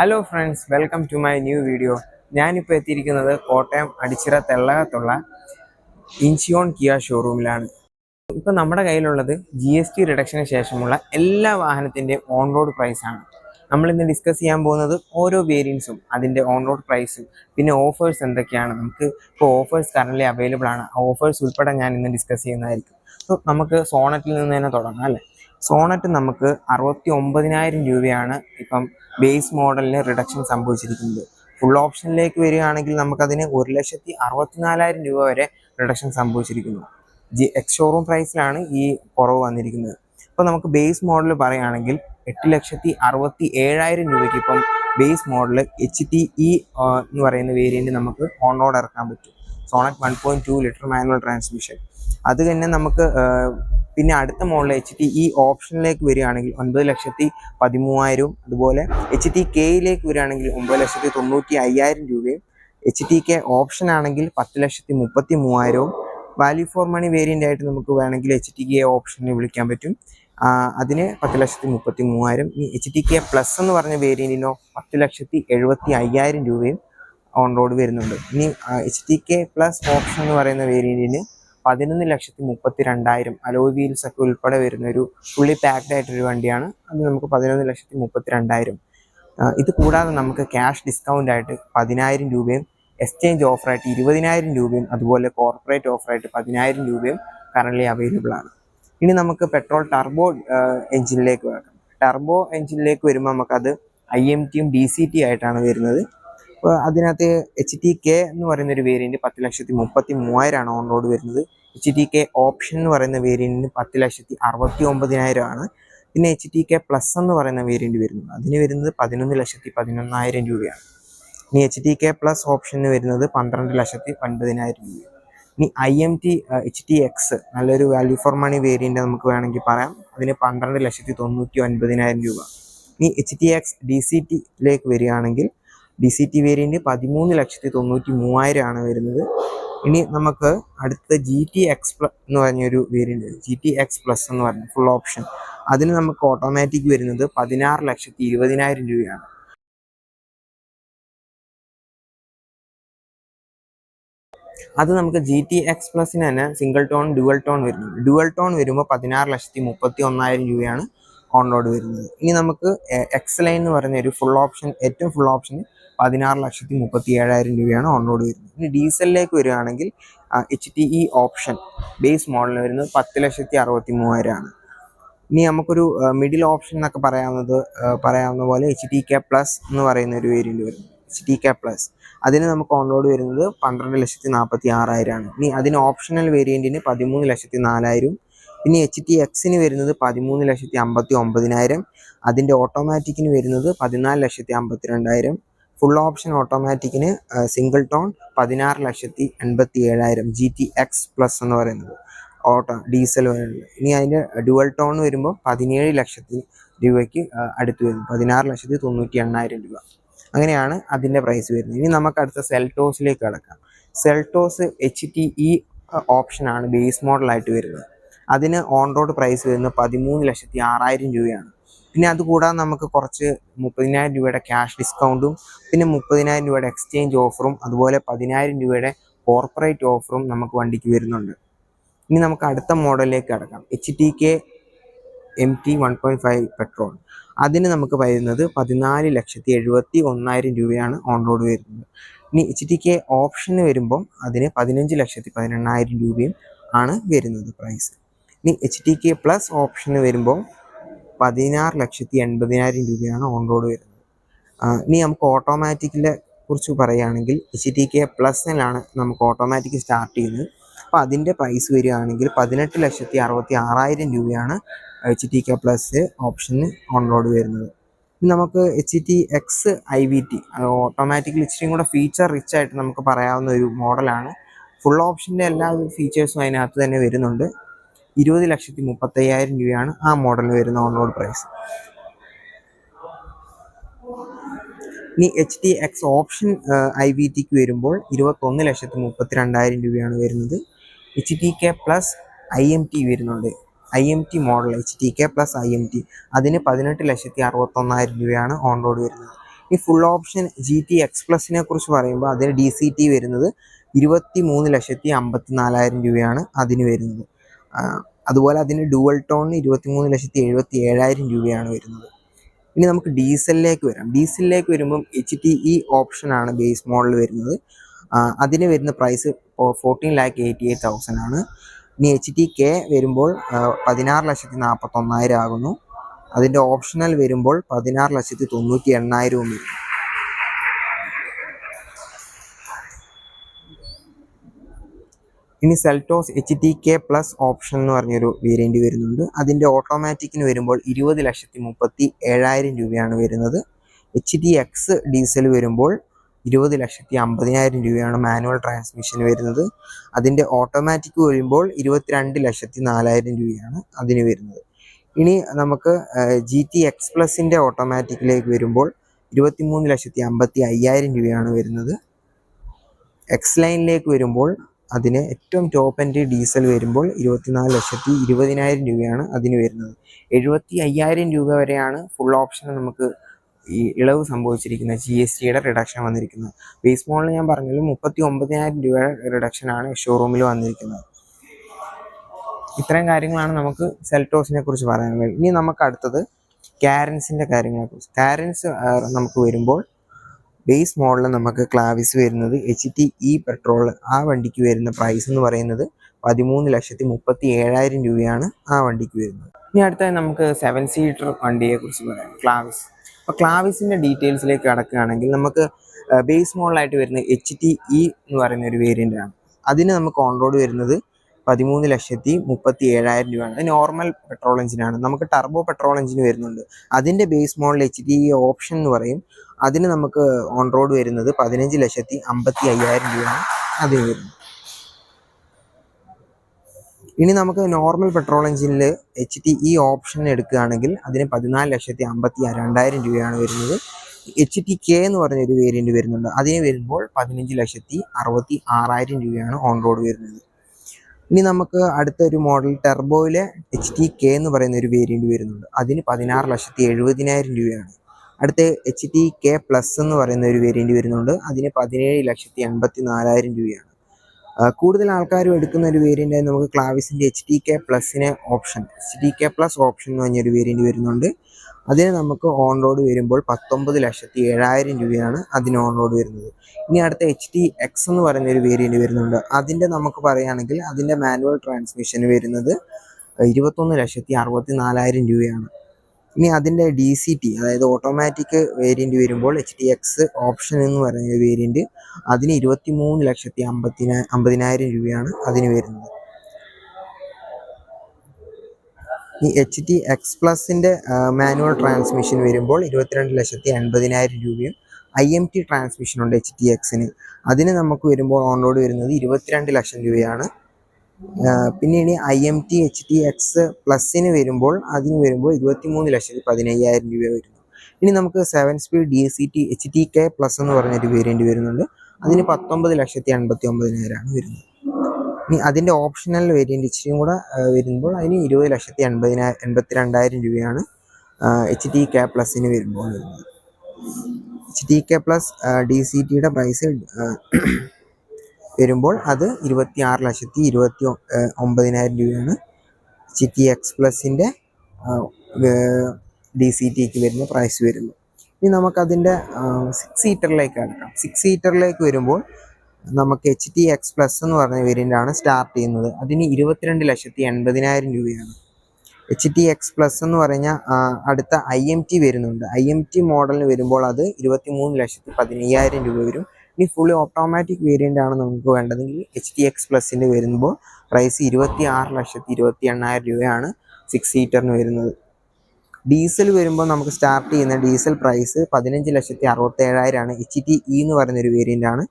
Hello friends welcome to my new video ഞാനിപ്പോൾ എത്തിയിരിക്കുന്നത് Kottayam Adichira തെള്ളകത്തുള്ള ഇൻഷിയോൺ Kia ഷോറൂമിലാണ് ഇപ്പോൾ നമ്മുടെ കയ്യിലുള്ളത് ജി എസ് ടി റിഡക്ഷന് ശേഷമുള്ള എല്ലാ വാഹനത്തിന്റെയും ഓൺ റോഡ് പ്രൈസാണ് നമ്മളിന്ന് ഡിസ്കസ് ചെയ്യാൻ പോകുന്നത് ഓരോ വേരിയൻസും അതിന്റെ ഓൺ റോഡ് പ്രൈസും പിന്നെ ഓഫേഴ്സ് എന്തൊക്കെയാണ്. നമുക്ക് ഇപ്പോൾ ഓഫേഴ്സ് കറന്റ് അവൈലബിൾ ആണ്. ആ ഓഫേഴ്സ് ഉൾപ്പെടെ ഞാൻ ഇന്ന് ഡിസ്കസ് ചെയ്യുന്നതായിരിക്കും. അപ്പോൾ നമുക്ക് സോണറ്റിൽ നിന്ന് തന്നെ തുടങ്ങാം അല്ലേ? സോണറ്റ് നമുക്ക് അറുപത്തി ഒമ്പതിനായിരം രൂപയാണ് ഇപ്പം ബേസ് മോഡലിന് റിഡക്ഷൻ സംഭവിച്ചിരിക്കുന്നത്. ഫുൾ ഓപ്ഷനിലേക്ക് വരികയാണെങ്കിൽ നമുക്കതിന് ഒരു ലക്ഷത്തി അറുപത്തിനാലായിരം രൂപ വരെ റിഡക്ഷൻ സംഭവിച്ചിരിക്കുന്നു. ജി എക്സ് ഷോറൂം പ്രൈസിലാണ് ഈ കുറവ് വന്നിരിക്കുന്നത്. ഇപ്പം നമുക്ക് ബേസ് മോഡൽ പറയുകയാണെങ്കിൽ എട്ട് ലക്ഷത്തി അറുപത്തി ഏഴായിരം രൂപയ്ക്ക് ഇപ്പം base model H T E എന്ന് പറയുന്ന വേരിയന്റ് നമുക്ക് ഓൺ റോഡ് ഇറക്കാൻ പറ്റും. Sonet one point two litre manual transmission അത് തന്നെ നമുക്ക് പിന്നെ അടുത്ത മോഡൽ എച്ച് ടി ഈ ഓപ്ഷനിലേക്ക് വരികയാണെങ്കിൽ ഒൻപത് ലക്ഷത്തി പതിമൂവായിരവും അതുപോലെ എച്ച് ടി കെയിലേക്ക് വരികയാണെങ്കിൽ ഒമ്പത് ലക്ഷത്തി തൊണ്ണൂറ്റി അയ്യായിരം രൂപയും എച്ച് ടി കെ ഓപ്ഷൻ ആണെങ്കിൽ പത്ത് ലക്ഷത്തി മുപ്പത്തി മൂവായിരവും വാല്യൂ ഫോർ മണി വേരിയന്റ് ആയിട്ട് നമുക്ക് വേണമെങ്കിൽ എച്ച് ടി കെ ഓപ്ഷനെ വിളിക്കാൻ പറ്റും. അതിന് പത്ത് ലക്ഷത്തി മുപ്പത്തി മൂവായിരം ഈ എച്ച് ടി കെ പ്ലസ് എന്ന് പറഞ്ഞ വേരിയന്റിനോ പത്ത് ലക്ഷത്തി എഴുപത്തി അയ്യായിരം രൂപയും ഓൺ റോഡ് വരുന്നുണ്ട്. ഇനി H T K plus option എന്ന് പറയുന്ന വേരിയന്റിന് പതിനൊന്ന് ലക്ഷത്തി മുപ്പത്തി രണ്ടായിരം അലോ വീൽസ് ഒക്കെ ഉൾപ്പെടെ വരുന്ന ഒരു ഫുള്ളി പാക്ഡ് ആയിട്ടൊരു വണ്ടിയാണ്. അത് നമുക്ക് പതിനൊന്ന് ലക്ഷത്തി മുപ്പത്തി രണ്ടായിരം ഇത് കൂടാതെ നമുക്ക് ക്യാഷ് ഡിസ്കൗണ്ട് ആയിട്ട് പതിനായിരം രൂപയും എക്സ്ചേഞ്ച് ഓഫറായിട്ട് ഇരുപതിനായിരം രൂപയും അതുപോലെ കോർപ്പറേറ്റ് ഓഫറായിട്ട് പതിനായിരം രൂപയും കറന്റ് അവൈലബിൾ ആണ്. ഇനി നമുക്ക് പെട്രോൾ ടർബോ എഞ്ചിനിലേക്ക് വെക്കാം ടർബോ എഞ്ചിനിലേക്ക് വരുമ്പോൾ നമുക്കത് ഐ എം ടിയും ഡി സി ടി ആയിട്ടാണ് വരുന്നത്. അതിനകത്ത് എച്ച് ടി കെ എന്ന് പറയുന്ന ഒരു വേരിയന്റ് പത്ത് ലക്ഷത്തി മുപ്പത്തി മൂവായിരമാണ് ഓൺ റോഡ് വരുന്നത്. എച്ച് ടി കെ ഓപ്ഷൻ എന്ന് പറയുന്ന വേരിയന്റിന് പത്ത് ലക്ഷത്തി അറുപത്തി ഒമ്പതിനായിരമാണ് പിന്നെ എച്ച് ടി കെ പ്ലസ് എന്ന് പറയുന്ന വേരിയന്റ് വരുന്നത് അതിന് വരുന്നത് പതിനൊന്ന് ലക്ഷത്തി പതിനൊന്നായിരം രൂപയാണ്. ഇനി എച്ച് ടി കെ പ്ലസ് ഓപ്ഷന് വരുന്നത് പന്ത്രണ്ട് ലക്ഷത്തി ഒൻപതിനായിരം രൂപ ഇനി I M T H T X നല്ലൊരു വാല്യൂ ഫോർ മണി വേരിയന്റ് നമുക്ക് വേണമെങ്കിൽ പറയാം. അതിന് പന്ത്രണ്ട് ലക്ഷത്തി തൊണ്ണൂറ്റി ഒൻപതിനായിരം രൂപ. ഇനി H T X D C ടിയിലേക്ക് വരികയാണെങ്കിൽ ഡി സി ടി വേരിയന്റ് പതിമൂന്ന് ലക്ഷത്തി തൊണ്ണൂറ്റി മൂവായിരം ആണ് വരുന്നത്. ഇനി നമുക്ക് അടുത്ത ജി ടി എക്സ് പ്ലസ് എന്ന് പറഞ്ഞൊരു variant G T X plus എന്ന് പറഞ്ഞ ഫുൾ ഓപ്ഷൻ അതിന് നമുക്ക് ഓട്ടോമാറ്റിക് വരുന്നത് പതിനാറ് ലക്ഷത്തി ഇരുപതിനായിരം രൂപയാണ്. അത് നമുക്ക് ജി ടി എക്സ് പ്ലസിന് തന്നെ സിംഗിൾ ടോൺ ഡുവൽ ടോൺ വരുന്നുണ്ട്. ഡുവൽ ടോൺ വരുമ്പോൾ പതിനാറ് ലക്ഷത്തി മുപ്പത്തി ഒന്നായിരം രൂപയാണ് ഓൺ റോഡ് വരുന്നത്. ഇനി നമുക്ക് എക്സ് ലൈൻ എന്ന് ഒരു ഫുൾ ഓപ്ഷൻ ഏറ്റവും ഫുൾ ഓപ്ഷൻ പതിനാറ് ലക്ഷത്തി മുപ്പത്തി ഏഴായിരം രൂപയാണ് ഓൺറോഡ് വരുന്നത്. ഇനി ഡീസലിലേക്ക് വരികയാണെങ്കിൽ H T E option base മോഡലിന് വരുന്നത് പത്ത് ലക്ഷത്തി അറുപത്തി മൂവായിരമാണ്. ഇനി നമുക്കൊരു മിഡിൽ ഓപ്ഷൻ എന്നൊക്കെ പറയാവുന്നത് പറയാവുന്ന പോലെ എച്ച് ടി കെ പ്ലസ് എന്ന് പറയുന്ന ഒരു വേരിയന്റ് വരും. എച്ച് ടി കെ പ്ലസ് അതിന് നമുക്ക് ഓൺറോഡ് വരുന്നത് പന്ത്രണ്ട് ലക്ഷത്തി നാൽപ്പത്തി ആറായിരമാണ്. ഇനി അതിന് ഓപ്ഷണൽ വേരിയന്റിന് പതിമൂന്ന് ലക്ഷത്തി നാലായിരം പിന്നെ എച്ച് ടി എക്സിന് വരുന്നത് പതിമൂന്ന് ലക്ഷത്തി അമ്പത്തി ഒമ്പതിനായിരം അതിന്റെ ഓട്ടോമാറ്റിക്കിന് വരുന്നത് പതിനാല് ലക്ഷത്തി അമ്പത്തി രണ്ടായിരം ഫുൾ ഓപ്ഷൻ ഓട്ടോമാറ്റിക്കിന് സിംഗിൾ ടോൺ പതിനാറ് ലക്ഷത്തി എൺപത്തി ഏഴായിരം ജി ടി എക്സ് പ്ലസ് എന്ന് പറയുന്നത്. ഓട്ടോ ഡീസൽ വരുന്നത് ഇനി അതിന്റെ ഡുവൽ ടോൺ വരുമ്പോൾ പതിനേഴ് ലക്ഷത്തി രൂപയ്ക്ക് അടുത്ത് വരുന്നു. പതിനാറ് ലക്ഷത്തി തൊണ്ണൂറ്റി എണ്ണായിരം രൂപ. അങ്ങനെയാണ് അതിന്റെ പ്രൈസ് വരുന്നത്. ഇനി നമുക്ക് അടുത്ത സെൽട്ടോസിലേക്ക് കിടക്കാം. സെൽട്ടോസ് എച്ച് ടി ഇ ഓപ്ഷനാണ് ബേസ് മോഡലായിട്ട് വരുന്നത്. അതിന് ഓൺ റോഡ് പ്രൈസ് വരുന്നത് പതിമൂന്ന് ലക്ഷത്തി ആറായിരം രൂപയാണ്. പിന്നെ അതുകൂടാതെ നമുക്ക് കുറച്ച് മുപ്പതിനായിരം രൂപയുടെ ക്യാഷ് ഡിസ്കൗണ്ടും പിന്നെ മുപ്പതിനായിരം രൂപയുടെ എക്സ്ചേഞ്ച് ഓഫറും അതുപോലെ പതിനായിരം രൂപയുടെ കോർപ്പറേറ്റ് ഓഫറും നമുക്ക് വണ്ടിക്ക് വരുന്നുണ്ട്. ഇനി നമുക്ക് അടുത്ത മോഡലിലേക്ക് കടക്കാം. H T K M T one point five petrol അതിന് നമുക്ക് വരുന്നത് പതിനാല് ലക്ഷത്തി എഴുപത്തി ഒന്നായിരം രൂപയാണ് ഓൺ റോഡ് വരുന്നത്. ഇനി എച്ച് ടി കെ ഓപ്ഷന് വരുമ്പം അതിന് പതിനഞ്ച് ലക്ഷത്തി പതിനെണ്ണായിരം രൂപയും ആണ് വരുന്നത് പ്രൈസ് ഇനി എച്ച് ടി കെ പ്ലസ് ഓപ്ഷന് വരുമ്പോൾ പതിനാറ് ലക്ഷത്തി എൺപതിനായിരം രൂപയാണ് ഓൺ റോഡ് വരുന്നത്. ഇനി നമുക്ക് ഓട്ടോമാറ്റിക്കിനെ കുറിച്ച് പറയുകയാണെങ്കിൽ എച്ച് ടി കെ പ്ലസിലാണ് നമുക്ക് ഓട്ടോമാറ്റിക് സ്റ്റാർട്ട് ചെയ്യുന്നത്. അപ്പോൾ അതിന്റെ പ്രൈസ് വരികയാണെങ്കിൽ പതിനെട്ട് ലക്ഷത്തി അറുപത്തി ആറായിരം രൂപയാണ് എച്ച് ടി കെ പ്ലസ് ഓപ്ഷന് ഓൺ റോഡ് വരുന്നത്. നമുക്ക് H T X I V T automatically ഇച്ചിരിയും കൂടെ ഫീച്ചർ റിച്ച് ആയിട്ട് നമുക്ക് പറയാവുന്ന ഒരു മോഡലാണ് ഫുൾ ഓപ്ഷന്റെ എല്ലാ ഫീച്ചേഴ്സും അതിനകത്ത് തന്നെ വരുന്നുണ്ട്. ഇരുപത് ലക്ഷത്തി മുപ്പത്തയ്യായിരം രൂപയാണ് ആ മോഡലിന് വരുന്ന ഓൺറോഡ് പ്രൈസ് ഇനി H T X option I V tick വരുമ്പോൾ ഇരുപത്തൊന്ന് ലക്ഷത്തി മുപ്പത്തി രണ്ടായിരം രൂപയാണ് വരുന്നത്. H T K plus I M T വരുന്നുണ്ട്. I M T model H T K plus I M T അതിന് പതിനെട്ട് ലക്ഷത്തി അറുപത്തൊന്നായിരം രൂപയാണ് ഓൺ റോഡ് വരുന്നത്. ഈ full option G T X പ്ലസിനെ കുറിച്ച് പറയുമ്പോൾ അതിന് ഡി സി ടി വരുന്നത് ഇരുപത്തി മൂന്ന് ലക്ഷത്തി അമ്പത്തി നാലായിരം രൂപയാണ് അതിന് വരുന്നത്. അതുപോലെ അതിന് ഡുവൽ ടോണിന് ഇരുപത്തി മൂന്ന് ലക്ഷത്തി എഴുപത്തി ഏഴായിരം രൂപയാണ് വരുന്നത്. ഇനി നമുക്ക് ഡീസലിലേക്ക് വരാം. ഡീസലിലേക്ക് വരുമ്പം എച്ച് ടി ഇ ഓപ്ഷനാണ് ബേസ് മോഡൽ വരുന്നത്. അതിന് വരുന്ന price fourteen lakh eighty eight thousand ആണ്. ഇനി എച്ച് ടി കെ വരുമ്പോൾ പതിനാറ് ലക്ഷത്തി നാൽപ്പത്തൊന്നായിരം ആകുന്നു. അതിന്റെ ഓപ്ഷണൽ വരുമ്പോൾ പതിനാറ് ലക്ഷത്തി തൊണ്ണൂറ്റി എണ്ണായിരവും വരും. ഇനി Seltos H T K plus option എന്ന് പറഞ്ഞൊരു വേരിയന്റ് വരുന്നുണ്ട്. അതിന്റെ ഓട്ടോമാറ്റിക്കിന് വരുമ്പോൾ ഇരുപത് ലക്ഷത്തി മുപ്പത്തി ഏഴായിരം രൂപയാണ് വരുന്നത്. എച്ച് ഡി എക്സ് ഡീസൽ വരുമ്പോൾ ഇരുപത് ലക്ഷത്തി അമ്പതിനായിരം രൂപയാണ് മാനുവൽ ട്രാൻസ്മിഷൻ വരുന്നത്. അതിന്റെ ഓട്ടോമാറ്റിക് വരുമ്പോൾ ഇരുപത്തിരണ്ട് ലക്ഷത്തി നാലായിരം രൂപയാണ് അതിന് വരുന്നത്. ഇനി നമുക്ക് ജി ടി എക്സ് പ്ലസിന്റെ ഓട്ടോമാറ്റിക്കിലേക്ക് വരുമ്പോൾ ഇരുപത്തിമൂന്ന് ലക്ഷത്തി അമ്പത്തി അയ്യായിരം രൂപയാണ് വരുന്നത്. എക്സ് ലൈനിലേക്ക് വരുമ്പോൾ അതിന് ഏറ്റവും ടോപ്പ് എൻഡ് ഡീസൽ വരുമ്പോൾ ഇരുപത്തിനാല് ലക്ഷത്തി ഇരുപതിനായിരം രൂപയാണ് അതിന് വരുന്നത്. എഴുപത്തി അയ്യായിരം രൂപ വരെയാണ് ഫുൾ ഓപ്ഷൻ നമുക്ക് ഈ ഇളവ് സംഭവിച്ചിരിക്കുന്നത്. ജി എസ് ടിയുടെ റിഡക്ഷൻ വന്നിരിക്കുന്നത്. ബേസ് മോഡൽ ഞാൻ പറഞ്ഞാലും മുപ്പത്തി ഒമ്പതിനായിരം രൂപയുടെ റിഡക്ഷനാണ് ഷോറൂമിൽ വന്നിരിക്കുന്നത്. ഇത്രയും കാര്യങ്ങളാണ് നമുക്ക് സെൽറ്റോസിനെ കുറിച്ച് പറയാനുള്ളത്. ഇനി നമുക്ക് അടുത്തത് കാരൻസിന്റെ കാര്യങ്ങളെക്കുറിച്ച് കാരൻസ് നമുക്ക് വരുമ്പോൾ ബേസ് മോഡൽ നമുക്ക് ക്ലാവിസ് വരുന്നത് എച്ച് ടി ഇ പെട്രോൾ ആ വണ്ടിക്ക് വരുന്ന പ്രൈസ് എന്ന് പറയുന്നത് പതിമൂന്ന് ലക്ഷത്തി മുപ്പത്തി ഏഴായിരം രൂപയാണ് ആ വണ്ടിക്ക് വരുന്നത്. ഇനി അടുത്തായി നമുക്ക് സെവൻ സീറ്റർ വണ്ടിയെ കുറിച്ച് പറയാം ക്ലാവിസ് അപ്പോൾ ക്ലാവിസിന്റെ ഡീറ്റെയിൽസിലേക്ക് കടക്കുകയാണെങ്കിൽ നമുക്ക് ബേസ് മോഡലായിട്ട് വരുന്ന എച്ച് ടി ഇ എന്ന് പറയുന്ന ഒരു വേരിയന്റ് ആണ്. അതിന് നമുക്ക് ഓൺ റോഡ് വരുന്നത് പതിമൂന്ന് ലക്ഷത്തി മുപ്പത്തി ഏഴായിരം രൂപയാണ്. അത് നോർമൽ പെട്രോൾ എഞ്ചിനാണ് നമുക്ക് ടർബോ പെട്രോൾ എഞ്ചിന് വരുന്നുണ്ട്. അതിന്റെ base model H D option എന്ന് പറയും. അതിന് നമുക്ക് ഓൺ റോഡ് വരുന്നത് പതിനഞ്ച് ലക്ഷത്തി അമ്പത്തി അയ്യായിരം രൂപയാണ്. അതിന് വരുന്നത്. ഇനി നമുക്ക് നോർമൽ പെട്രോൾ എഞ്ചിനിൽ എച്ച് ടി ഇ ഓപ്ഷൻ എടുക്കുകയാണെങ്കിൽ അതിന് പതിനാല് ലക്ഷത്തി അമ്പത്തി രണ്ടായിരം രൂപയാണ് വരുന്നത്. എച്ച് ടി കെ എന്ന് പറഞ്ഞൊരു വേരിയന്റ് വരുന്നുണ്ട്. അതിന് വരുമ്പോൾ പതിനഞ്ച് ലക്ഷത്തി അറുപത്തി ആറായിരം രൂപയാണ് ഓൺ റോഡ് വരുന്നത്. ഇനി നമുക്ക് അടുത്ത ഒരു മോഡൽ ടെർബോയിലെ എച്ച് ടി കെ എന്ന് പറയുന്ന ഒരു വേരിയന്റ് വരുന്നുണ്ട്. അതിന് പതിനാറ് ലക്ഷത്തി എഴുപതിനായിരം രൂപയാണ്. അടുത്ത എച്ച് ടി കെ പ്ലസ് എന്ന് പറയുന്ന ഒരു വേരിയന്റ് വരുന്നുണ്ട്. അതിന് പതിനേഴ് ലക്ഷത്തി എൺപത്തി നാലായിരം രൂപയാണ് കൂടുതൽ ആൾക്കാരും എടുക്കുന്ന ഒരു വേരിയന്റ് നമുക്ക് ക്ലാവിസിന്റെ H T K പ്ലസിന് option H T K plus option എന്ന് പറഞ്ഞൊരു വേരിയന്റ് വരുന്നുണ്ട്. അതിന് നമുക്ക് ഓൺ റോഡ് വരുമ്പോൾ പത്തൊമ്പത് ലക്ഷത്തി ഏഴായിരം രൂപയാണ് അതിന് ഓൺ റോഡ് വരുന്നത്. ഇനി അടുത്ത എച്ച് ടി എക്സ് എന്ന് പറയുന്ന ഒരു വേരിയന്റ് വരുന്നുണ്ട്. അതിന്റെ നമുക്ക് പറയുകയാണെങ്കിൽ അതിന്റെ മാനുവൽ ട്രാൻസ്മിഷന് വരുന്നത് ഇരുപത്തൊന്ന് ലക്ഷത്തി അറുപത്തി നാലായിരം രൂപയാണ്. ഇനി അതിന്റെ ഡി സി ടി അതായത് ഓട്ടോമാറ്റിക് വേരിയന്റ് വരുമ്പോൾ എച്ച് ഡി എക്സ് ഓപ്ഷൻ എന്ന് പറയുന്ന വേരിയന്റ് അതിന് ഇരുപത്തി മൂന്ന് ലക്ഷത്തി അമ്പത്തിന അമ്പതിനായിരം രൂപയാണ് അതിന് വരുന്നത്. ഈ എച്ച് ടി എക്സ് പ്ലസിന്റെ മാനുവൽ ട്രാൻസ്മിഷൻ വരുമ്പോൾ ഇരുപത്തിരണ്ട് ലക്ഷത്തി എൺപതിനായിരം രൂപയും ഐ എം ടി ട്രാൻസ്മിഷൻ ഉണ്ട് എച്ച് ടി എക്സിന് അതിന് നമുക്ക് വരുമ്പോൾ ഓൺ റോഡ് വരുന്നത് ഇരുപത്തിരണ്ട് ലക്ഷം രൂപയാണ് ആ, പിന്നെ ഇനി I M T H T X പ്ലസിന് വരുമ്പോൾ അതിന് വരുമ്പോൾ ഇരുപത്തി മൂന്ന് ലക്ഷത്തി പതിനയ്യായിരം രൂപ വരുന്നു. ഇനി നമുക്ക് seven speed D C T H T K plus എന്ന് പറഞ്ഞൊരു വേരിയന്റ് വരുന്നുണ്ട്. അതിന് പത്തൊമ്പത് ലക്ഷത്തി അൻപത്തി ഒമ്പതിനായിരമാണ് വരുന്നത്. ഇനി അതിന്റെ ഓപ്ഷണൽ വേരിയന്റ് ഇച്ചിരിയും കൂടെ വരുമ്പോൾ അതിന് ഇരുപത് ലക്ഷത്തി എൺപതിനായിരം എൺപത്തി രണ്ടായിരം രൂപയാണ് എച്ച് ടി കെ പ്ലസിന് വരുമ്പോൾ വരുന്നത്. H T K plus D C ടിയുടെ പ്രൈസ് വരുമ്പോൾ അത് ഇരുപത്തി ആറ് ലക്ഷത്തി ഇരുപത്തി ഒമ്പതിനായിരം രൂപയാണ്. സിറ്റി എക്സ് പ്ലസിന്റെ ഡി സി ടിക്ക് വരുന്ന പ്രൈസ് വരുന്നു. ഇനി നമുക്കതിന്റെ സിക്സ് സീറ്ററിലേക്ക് എടുക്കാം സിക്സ് സീറ്ററിലേക്ക് വരുമ്പോൾ നമുക്ക് എച്ച് ടി എക്സ് പ്ലസ് എന്ന് പറഞ്ഞ വേരിയന്റാണ് സ്റ്റാർട്ട് ചെയ്യുന്നത്. അതിന് ഇരുപത്തിരണ്ട് ലക്ഷത്തി എൺപതിനായിരം രൂപയാണ്. എച്ച് ടി എക്സ് പ്ലസ് എന്ന് പറഞ്ഞാൽ അടുത്ത ഐ എം ടി വരുന്നുണ്ട്. ഐ എം ടി മോഡലിന് വരുമ്പോൾ അത് ഇരുപത്തി മൂന്ന് ലക്ഷത്തി പതിനയ്യായിരം രൂപ വരും. ഇനി ഫുള്ളി ഓട്ടോമാറ്റിക് വേരിയന്റ് ആണ് നമുക്ക് വേണ്ടതെങ്കിൽ എച്ച് ടി എക്സ് പ്ലസിന്റെ വരുമ്പോൾ പ്രൈസ് ഇരുപത്തി ആറ് ലക്ഷത്തി ഇരുപത്തി എണ്ണായിരം രൂപയാണ് സിക്സ് സീറ്ററിന് വരുന്നത്. ഡീസൽ വരുമ്പോൾ നമുക്ക് സ്റ്റാർട്ട് ചെയ്യുന്ന ഡീസൽ പ്രൈസ് പതിനഞ്ച് ലക്ഷത്തി അറുപത്തി ഏഴായിരമാണ് എച്ച് ടി ഇ എന്ന് പറയുന്നൊരു വേരിയന്റ് ആണ്.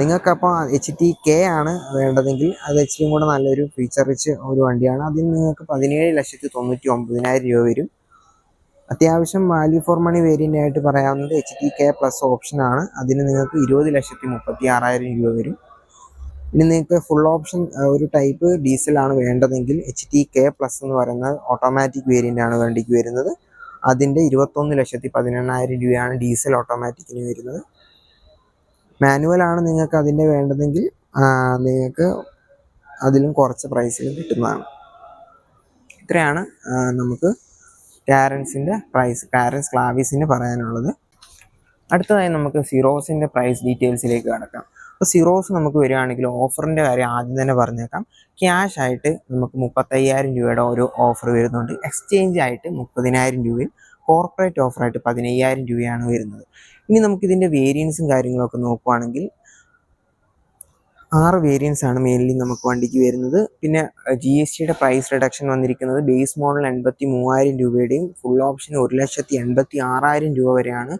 നിങ്ങൾക്കപ്പോൾ എച്ച് ടി കെ ആണ് വേണ്ടതെങ്കിൽ അത് എച്ച് ഇച്ചിരിയും കൂടെ നല്ലൊരു ഫീച്ചർ റിച്ച് ഒരു വണ്ടിയാണ്. അതിന് നിങ്ങൾക്ക് പതിനേഴ് ലക്ഷത്തി തൊണ്ണൂറ്റി ഒമ്പതിനായിരം രൂപ വരും. അത്യാവശ്യം വാല്യൂ ഫോർ മണി വേരിയന്റ് ആയിട്ട് പറയാവുന്നത് H T K plus option ആണ്. അതിന് നിങ്ങൾക്ക് ഇരുപത് ലക്ഷത്തി മുപ്പത്തി ആറായിരം രൂപ വരും. ഇനി നിങ്ങൾക്ക് ഫുൾ ഓപ്ഷൻ ഒരു ടൈപ്പ് ഡീസലാണ് വേണ്ടതെങ്കിൽ എച്ച് ടി കെ പ്ലസ് എന്ന് പറയുന്ന ഓട്ടോമാറ്റിക് വേരിയന്റ് ആണ് വേണ്ടിക്ക് വരുന്നത്. അതിന്റെ ഇരുപത്തൊന്ന് ലക്ഷത്തി പതിനെണ്ണായിരം രൂപയാണ് ഡീസൽ ഓട്ടോമാറ്റിക്കിന് വരുന്നത്. മാനുവലാണ് നിങ്ങൾക്ക് അതിന്റെ വേണ്ടതെങ്കിൽ നിങ്ങൾക്ക് അതിലും കുറച്ച് പ്രൈസിൽ കിട്ടുന്നതാണ്. ഇത്രയാണ് നമുക്ക് കാരൻസിന്റെ പ്രൈസ് കാരൻസ് ക്ലാവിസിന് പറയാനുള്ളത്. അടുത്തതായി നമുക്ക് സിറോസിന്റെ പ്രൈസ് ഡീറ്റെയിൽസിലേക്ക് കടക്കാം. അപ്പോൾ സിറോസ് നമുക്ക് വരികയാണെങ്കിൽ ഓഫറിന്റെ കാര്യം ആദ്യം തന്നെ പറഞ്ഞേക്കാം. ക്യാഷ് ആയിട്ട് നമുക്ക് മുപ്പത്തയ്യായിരം രൂപയുടെ ഒരു ഓഫർ വരുന്നുണ്ട്. എക്സ്ചേഞ്ച് ആയിട്ട് മുപ്പതിനായിരം രൂപയിൽ കോർപ്പറേറ്റ് ഓഫറായിട്ട് പതിനയ്യായിരം രൂപയാണ് വരുന്നത്. ഇനി നമുക്കിതിന്റെ വേരിയൻസും കാര്യങ്ങളൊക്കെ നോക്കുവാണെങ്കിൽ ആറ് വേരിയൻസ് ആണ് മെയിൻലി നമുക്ക് വണ്ടിക്ക് വരുന്നത്. പിന്നെ ജി എസ് ടിയുടെ പ്രൈസ് റിഡക്ഷൻ വന്നിരിക്കുന്നത് ബേസ് മോഡൽ എൺപത്തി മൂവായിരം രൂപയുടെയും ഫുൾ ഓപ്ഷൻ ഒരു ലക്ഷത്തി എൺപത്തി ആറായിരം രൂപ വരെയാണ്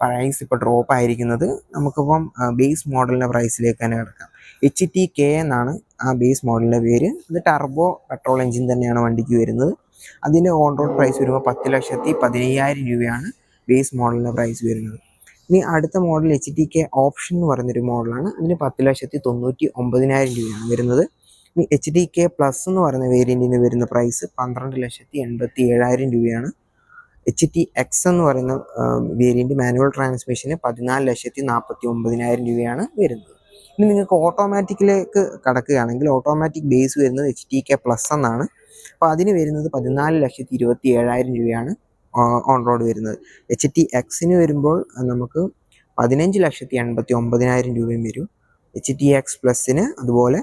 പ്രൈസ് ഇപ്പോൾ ഡ്രോപ്പ് ആയിരിക്കുന്നത്. നമുക്കിപ്പം ബേസ് മോഡലിന്റെ പ്രൈസിലേക്ക് തന്നെ കിടക്കാം. എച്ച് ടി കെ എന്നാണ് ആ ബേസ് മോഡലിന്റെ പേര്. ഇത് ടർബോ പെട്രോൾ എഞ്ചിൻ തന്നെയാണ് വണ്ടിക്ക് വരുന്നത്. അതിന്റെ ഓൺ റോഡ് പ്രൈസ് വരുമ്പോൾ പത്ത് ലക്ഷത്തി പതിനയ്യായിരം രൂപയാണ് ബേസ് മോഡലിന്റെ പ്രൈസ് വരുന്നത്. ഇനി അടുത്ത model H T K option എന്ന് പറയുന്നൊരു മോഡലാണ്. അതിന് പത്ത് ലക്ഷത്തി തൊണ്ണൂറ്റി ഒമ്പതിനായിരം രൂപയാണ് വരുന്നത്. ഇനി എച്ച് ഡി കെ പ്ലസ് എന്ന് പറയുന്ന വേരിയന്റിന് വരുന്ന പ്രൈസ് പന്ത്രണ്ട് ലക്ഷത്തി എൺപത്തി ഏഴായിരം രൂപയാണ്. എച്ച് ടി എക്സ് എന്ന് പറയുന്ന വേരിയന്റ് മാനുവൽ ട്രാൻസ്മിഷന് പതിനാല് ലക്ഷത്തി നാൽപ്പത്തി ഒമ്പതിനായിരം രൂപയാണ് വരുന്നത്. ഇനി നിങ്ങൾക്ക് ഓട്ടോമാറ്റിക്കിലേക്ക് കടക്കുകയാണെങ്കിൽ ഓട്ടോമാറ്റിക് ബേസ് വരുന്നത് എച്ച് ടി കെ പ്ലസ് എന്നാണ്. അപ്പോൾ അതിന് വരുന്നത് പതിനാല് ലക്ഷത്തി ഇരുപത്തി ഏഴായിരം രൂപയാണ്. ഓൺ റോഡ് വരുന്നത്. എച്ച് ടി എക്സിന് വരുമ്പോൾ നമുക്ക് പതിനഞ്ച് ലക്ഷത്തി എൺപത്തി ഒമ്പതിനായിരം രൂപയും വരും. എച്ച് ടി എക്സ് പ്ലസ്സിന് അതുപോലെ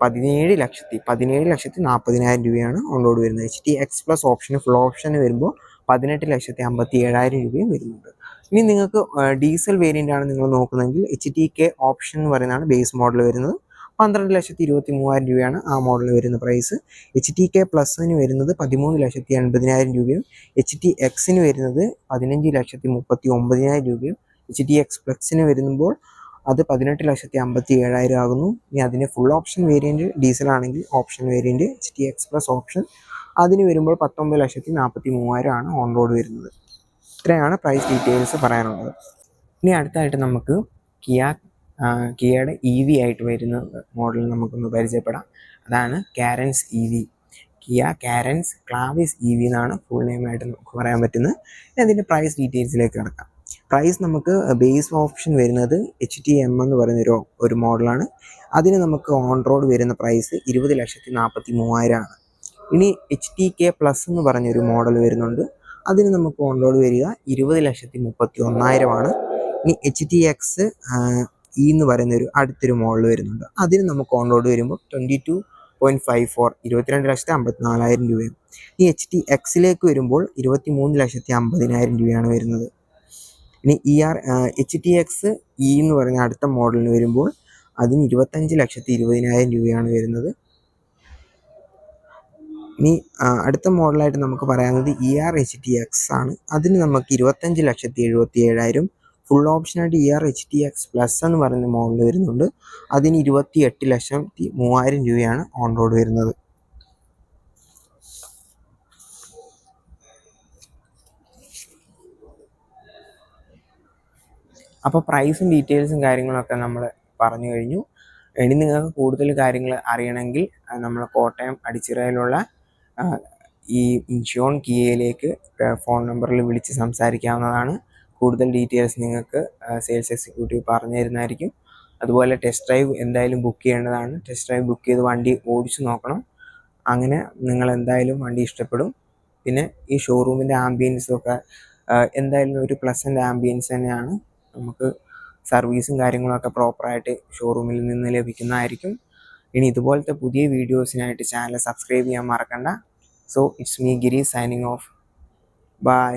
പതിനേഴ് ലക്ഷത്തി പതിനേഴ് ലക്ഷത്തി നാൽപ്പതിനായിരം രൂപയാണ് ഓൺ റോഡ് വരുന്നത്. എച്ച് ടി എക്സ് പ്ലസ് ഓപ്ഷന് ഫുൾ ഓപ്ഷന് വരുമ്പോൾ പതിനെട്ട് ലക്ഷത്തി അമ്പത്തി ഏഴായിരം രൂപയും വരുന്നുണ്ട്. ഇനി നിങ്ങൾക്ക് ഡീസൽ വേരിയന്റ് ആണ് നിങ്ങൾ നോക്കുന്നതെങ്കിൽ എച്ച് ടി കെ ഓപ്ഷൻ എന്ന് പറയുന്നതാണ് ബേസ് മോഡൽ വരുന്നത്. പന്ത്രണ്ട് ലക്ഷത്തി ഇരുപത്തി മൂവായിരം രൂപയാണ് ആ മോഡലിൽ വരുന്ന പ്രൈസ് എച്ച് ടി കെ പ്ലസിന് വരുന്നത് പതിമൂന്ന് ലക്ഷത്തി എൺപതിനായിരം രൂപയും എച്ച് ടി എക്സിന് വരുന്നത് പതിനഞ്ച് ലക്ഷത്തി മുപ്പത്തി ഒമ്പതിനായിരം രൂപയും എച്ച് ടി എക്സ് പ്ലസിന് വരുമ്പോൾ അത് പതിനെട്ട് ലക്ഷത്തി അമ്പത്തി ഏഴായിരം ആകുന്നു. ഇനി അതിന്റെ ഫുൾ ഓപ്ഷൻ വേരിയന്റ് ഡീസൽ ആണെങ്കിൽ option variant H T X plus option അതിന് വരുമ്പോൾ പത്തൊമ്പത് ലക്ഷത്തി നാൽപ്പത്തി മൂവായിരം ആണ് ഓൺ റോഡ് വരുന്നത്. ഇത്രയാണ് പ്രൈസ് ഡീറ്റെയിൽസ് പറയാനുള്ളത്. ഇനി അടുത്തായിട്ട് നമുക്ക് കിയ കിയയുടെ ഇ വി ആയിട്ട് വരുന്ന മോഡൽ നമുക്കൊന്ന് പരിചയപ്പെടാം. അതാണ് Carens E V Kia Carens Clavis E V എന്നാണ് ഫുൾ നെയിം ആയിട്ട് നമുക്ക് പറയാൻ പറ്റുന്നത്. ഇനി അതിന്റെ പ്രൈസ് ഡീറ്റെയിൽസിലേക്ക് കിടക്കാം. പ്രൈസ് നമുക്ക് ബേസ് ഓപ്ഷൻ വരുന്നത് എച്ച് ടി എം എന്ന് പറയുന്ന ഒരു ഒരു മോഡലാണ് അതിന് നമുക്ക് ഓൺ റോഡ് വരുന്ന പ്രൈസ് ഇരുപത് ലക്ഷത്തി നാൽപ്പത്തി മൂവായിരമാണ് ഇനി എച്ച് ടി കെ പ്ലസ് എന്ന് പറഞ്ഞൊരു മോഡൽ വരുന്നുണ്ട്. അതിന് നമുക്ക് ഓൺ റോഡ് വരിക ഇരുപത് ലക്ഷത്തി മുപ്പത്തി ഒന്നായിരമാണ് ഇനി എച്ച് ടി എക്സ് ഇ എന്ന് പറയുന്ന ഒരു അടുത്തൊരു മോഡൽ വരുന്നുണ്ട്. അതിന് നമുക്ക് ഓൺലോഡ് വരുമ്പോൾ twenty two point five four ഇരുപത്തിരണ്ട് ലക്ഷത്തി അമ്പത്തിനാലായിരം രൂപയും. ഇനി എച്ച് ടി എക്സിലേക്ക് വരുമ്പോൾ ഇരുപത്തി മൂന്ന് ലക്ഷത്തി അമ്പതിനായിരം രൂപയാണ് വരുന്നത്. ഇനി E R H T X E എന്ന് പറയുന്ന അടുത്ത മോഡലിന് വരുമ്പോൾ അതിന് ഇരുപത്തഞ്ച് ലക്ഷത്തി ഇരുപതിനായിരം രൂപയാണ് വരുന്നത്. ഇനി അടുത്ത മോഡലായിട്ട് നമുക്ക് പറയാവുന്നത് E R H T X ആണ്. അതിന് നമുക്ക് ഇരുപത്തഞ്ച് ലക്ഷത്തി എഴുപത്തി ഏഴായിരം full ഓപ്ഷനായിട്ട് E R H T X plus എന്ന് പറയുന്ന മോഡൽ വരുന്നുണ്ട്. അതിന് ഇരുപത്തി എട്ട് ലക്ഷത്തി മൂവായിരം രൂപയാണ് ഓൺ റോഡ് വരുന്നത്. അപ്പോൾ പ്രൈസും ഡീറ്റെയിൽസും കാര്യങ്ങളൊക്കെ നമ്മൾ പറഞ്ഞു കഴിഞ്ഞു. ഇനി നിങ്ങൾക്ക് കൂടുതൽ കാര്യങ്ങൾ അറിയണമെങ്കിൽ നമ്മൾ കോട്ടയം അടിച്ചിറയിലുള്ള ഈ ഇൻഷോൺ കിയയിലേക്ക് ഫോൺ നമ്പറിൽ വിളിച്ച് സംസാരിക്കാവുന്നതാണ്. കൂടുതൽ ഡീറ്റെയിൽസ് നിങ്ങൾക്ക് സെയിൽസ് എക്സിക്യൂട്ടീവ് പറഞ്ഞു തരുന്നതായിരിക്കും. അതുപോലെ ടെസ്റ്റ് ഡ്രൈവ് എന്തായാലും ബുക്ക് ചെയ്യേണ്ടതാണ്. ടെസ്റ്റ് ഡ്രൈവ് ബുക്ക് ചെയ്ത് വണ്ടി ഓടിച്ചു നോക്കണം. അങ്ങനെ നിങ്ങൾ എന്തായാലും വണ്ടി ഇഷ്ടപ്പെടും. പിന്നെ ഈ ഷോറൂമിന്റെ ആംബിയൻസൊക്കെ എന്തായാലും ഒരു പ്ലസന്റ് ആംബിയൻസ് തന്നെയാണ്. നമുക്ക് സർവീസും കാര്യങ്ങളൊക്കെ പ്രോപ്പറായിട്ട് ഷോറൂമിൽ നിന്ന് ലഭിക്കുന്നതായിരിക്കും. ഇനി ഇതുപോലത്തെ പുതിയ വീഡിയോസിനായിട്ട് ചാനൽ സബ്സ്ക്രൈബ് ചെയ്യാൻ മറക്കണ്ട. So it's me Giri signing off bye